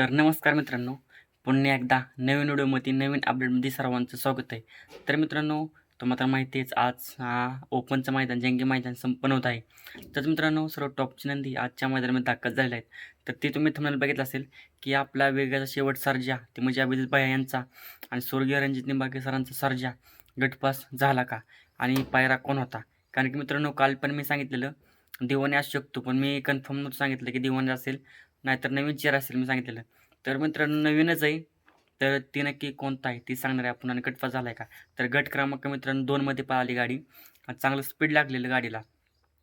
तर नमस्कार मित्रांनो पुन्हा एकदा नवीन व्हिडिओमध्ये नवीन अपडेटमध्ये सर्वांचं स्वागत आहे. तर मित्रांनो तुम्हाला माहिती आहेच आज हा ओपनचं मैदान जंगी मैदान संपन्न होत आहे. तर मित्रांनो सर्व टॉपची नंदी आजच्या मैदानामध्ये दाखल झालेल्या आहेत. तर ते तुम्ही तुम्हाला बघितलं असेल की आपला वेगळ्याचा शेवट सर्जा ते म्हणजे अभिजित भाया यांचा आणि स्वर्गीय रणजित निंबाके सरांचा सर्जा गटपास झाला का? आणि पायरा कोण होता? कारण की मित्रांनो काल पण मी सांगितलेलं दिवाने असू शकतो पण मी कन्फर्म नव्हतं सांगितलं की दिवाने असेल. नाहीतर नवीन चेअर असेल मी सांगितलेलं. तर मित्रांनो नवीनच आहे. तर ती नक्की कोणता आहे ती सांगणार आहे आपण आणि गटपास झाला आहे का? तर गट क्रमांक मित्रांनो दोनमध्ये पळाली गाडी. चांगलं स्पीड लागलेलं गाडीला.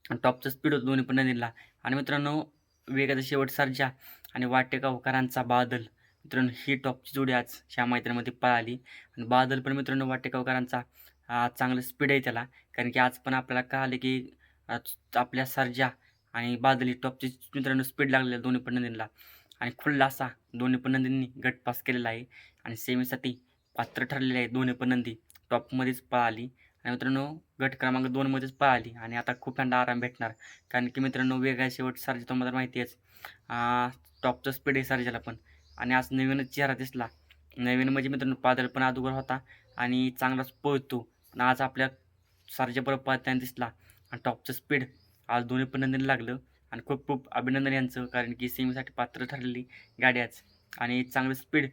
आणि टॉपचं स्पीड होतं दोन्ही पण नदीला. आणि मित्रांनो वेगाचा शेवट सर्जा आणि वाटेगावकरांचा बादल. मित्रांनो ही टॉपची जोडी आज ह्या मैदानामध्ये पळाली आणि बादल पण मित्रांनो वाटेगावकरांचा आ, चांगलं स्पीड आहे त्याला. कारण की आज पण आपल्याला कळालं की आपल्या सर्जा आणि बादली टॉपची मित्रांनो स्पीड लागलेलं आहे दोन्ही पण नंदींना आणि खुल्ला असा दोन्ही पण नंदींनी गट पास केलेला आहे. आणि सेमीसाठी पात्र ठरलेले आहे दोन्ही पण नंदी टॉपमध्येच पळाली. आणि मित्रांनो गट क्रमांक दोनमध्येच पळाली. आणि आता खूप यांना आराम भेटणार. कारण की मित्रांनो वेगळा शेवट सर्जा तुम्हाला माहिती आहेच. टॉपचं स्पीड आहे सर्जाला पण. आणि आज नवीनच चेहरा दिसला. नवीन म्हणजे मित्रांनो पादल पण अगोदर होता. आणि चांगलाच पळतो. पण आज आपल्या सर्जाबरोबर पळताना दिसला. आणि टॉपचं स्पीड आज दोन्ही पण लागलं. आणि खूप खूप अभिनंदन यांचं कारण की सेमीसाठी पात्र ठरलेली गाडी आज. आणि चांगलं स्पीड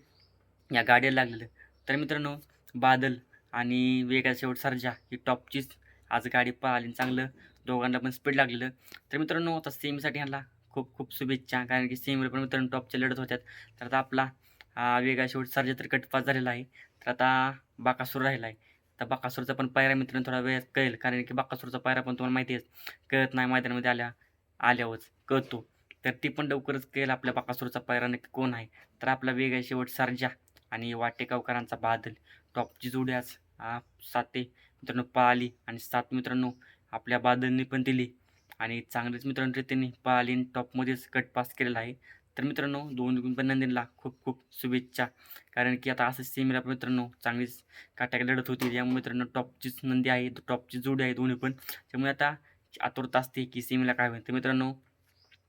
या गाड्याला लागलेलं. तर मित्रांनो बादल आणि वेगाचा शेवट सर्जा ही टॉपचीच आज गाडी पळाली आणि चांगलं दोघांना पण स्पीड लागलेलं. तर मित्रांनो आता सेमीसाठी ह्यांना खूप खूप शुभेच्छा कारण की सेमीवर पण मित्रांनो टॉपच्या लढत होत्यात. तर आता आपला हा शेवट सर्जा तर कटपास झालेला आहे. तर आता बाकासूर राहिला आहे. तर बाकासूरचा पण पायरा मित्रांनो थोडा वेळ कळेल कारण की बाकासूरचा पायरा पण तुम्हाला माहिती आहे कळत नाही मैदानामध्ये आल्या आल्यावरच कळतो. तर ती पण लवकरच कळेल आपल्या बाकासूरचा पायरा नक्की कोण आहे. तर आपला वेगळा शेवट सर्जा आणि वाटेगावकरांचा बादल. टॉपची जोडी आज साते मित्रांनो पळाली आणि सात मित्रांनो आपल्या बादलनी पण दिली. आणि चांगलेच मित्रांनो रीतीने पळाली आणि टॉपमध्येच कट पास केलेला आहे. तर मित्रांनो दोन पण नंदींना खूप खूप शुभेच्छा. कारण की आता असं सेमीला पण मित्रांनो चांगलीच काट्याकडे लढत होती. यामुळे मित्रांनो टॉपचीच नंदी आहे टॉपची जोडी आहे दोन्ही पण. त्यामुळे आता आतुरता असते की सेमीला काय होईल. तर मित्रांनो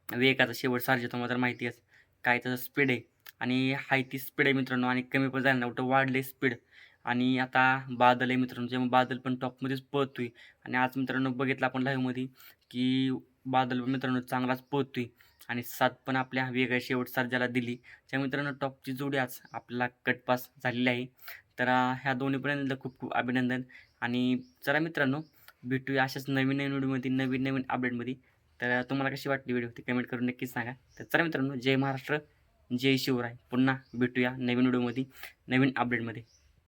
वेगाचा शेवट सारजे तुम्हाला तर माहिती आहे. काय त्याचा स्पीड आहे आणि हाय ती स्पीड आहे मित्रांनो आणि कमी पण झालं ना उलटं वाढले स्पीड आणि आता बादल आहे मित्रांनो. जेव्हा बादल पण टॉपमध्येच पळतोय. आणि आज मित्रांनो बघितलं आपण लाईव्हमध्ये की बादल मित्रांनो चांगलाच पळतोय. आणि सात पण आपल्या वेगळ्या शेवट ज्याला दिली. त्या मित्रांनो टॉपची जोडी आज आपल्याला कटपास झालेली आहे. तर ह्या दोन्हीपर्यंत खूप खूप अभिनंदन. आणि चला मित्रांनो भेटूया अशाच नवीन नवीन व्हिडिओमध्ये नवीन नवीन अपडेटमध्ये. तर तुम्हाला कशी वाटली व्हिडिओ ती कमेंट करून नक्कीच सांगा. तर चला मित्रांनो जय महाराष्ट्र जय शिवराय. पुन्हा भेटूया नवीन व्हिडिओमध्ये नवीन अपडेटमध्ये.